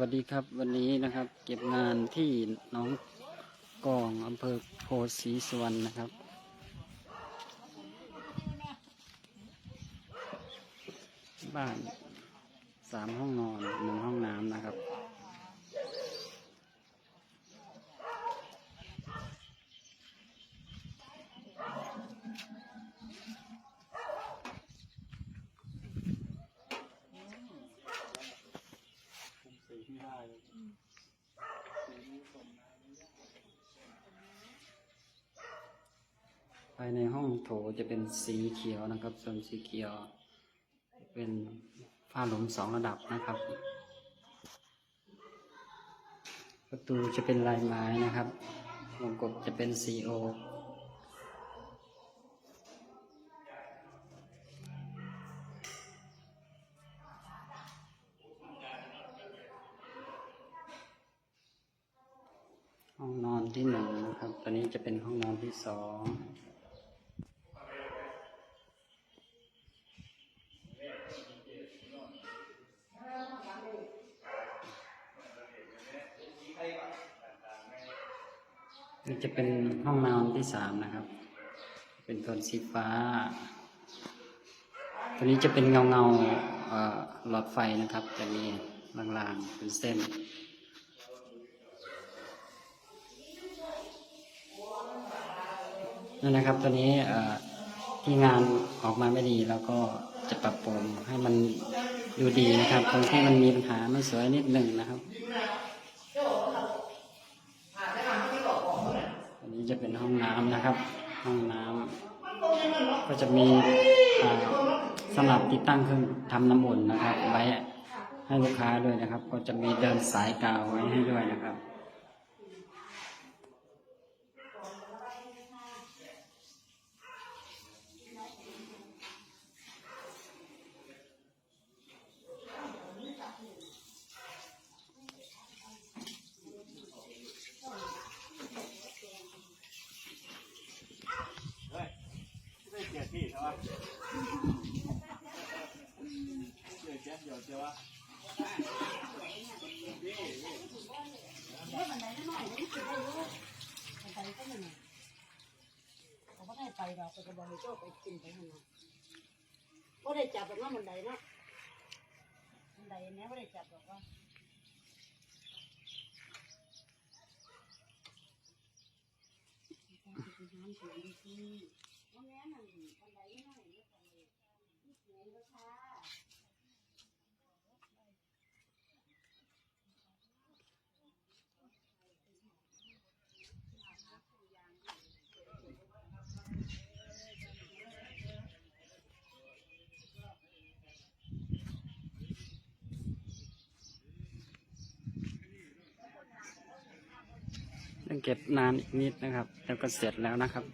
วัสดีครับวันนี้นะครับ เก็บงานที่หน้องกองอำเภอโพศรีสุวรรณนะครับ บ้านสามห้องนอนหนึ่งห้องน้ำนะครับ ภายในห้องโถจะเป็นสีเขียวนะครับ ส่วนสีเขียว เป็นฝ้าหลุมสองระดับนะครับ ประตูจะเป็นลายไม้นะครับวงกบจะเป็นสีโอ ที่หนึ่งนะครับ ตอนนี้จะเป็นห้องนอนที่สองนี่จะเป็นห้องนอนที่สามนะครับ เป็นโทนสีฟ้า ตัวนี้จะเป็นเงาเงาหลอดไฟนะครับ จะมีลางๆเป็นเส้น นั่นนะครับตัวนี้ที่งานออกมาไม่ดีแล้วก็จะปรับปรุงให้มันดูดีนะครับตรงที่มันมีปัญหาไม่สวยนิดหนึ่งนะครับอันนี้จะเป็นห้องน้ำนะครับ ห้องน้ำก็จะมีสำหรับติดตั้งเครื่องทำน้ำอุ่นนะครับ ไว้ให้ลูกค้าด้วยนะครับ ก็จะมีเดินสายกาวไว้ให้ด้วยนะครับ ดพี่ใช่ปเกลียดแจ๊บเดี๋ยวเจอวะเขาไม่ได้ไปกไปกระบอกให้โจ้ไปกินไปข้างนอกก็ได้จับแบบว่ามันไดเนะมันไดเนี้ยไม่ได้จับแบบว่าน้ำสูงดีที่น้ำแม่นั่นมันไดไม่ได้ไม่ไปนี่เสียงก็ค่ะ ต้องเก็บนานอีกนิดนะครับ แล้วก็เสร็จแล้วนะครับ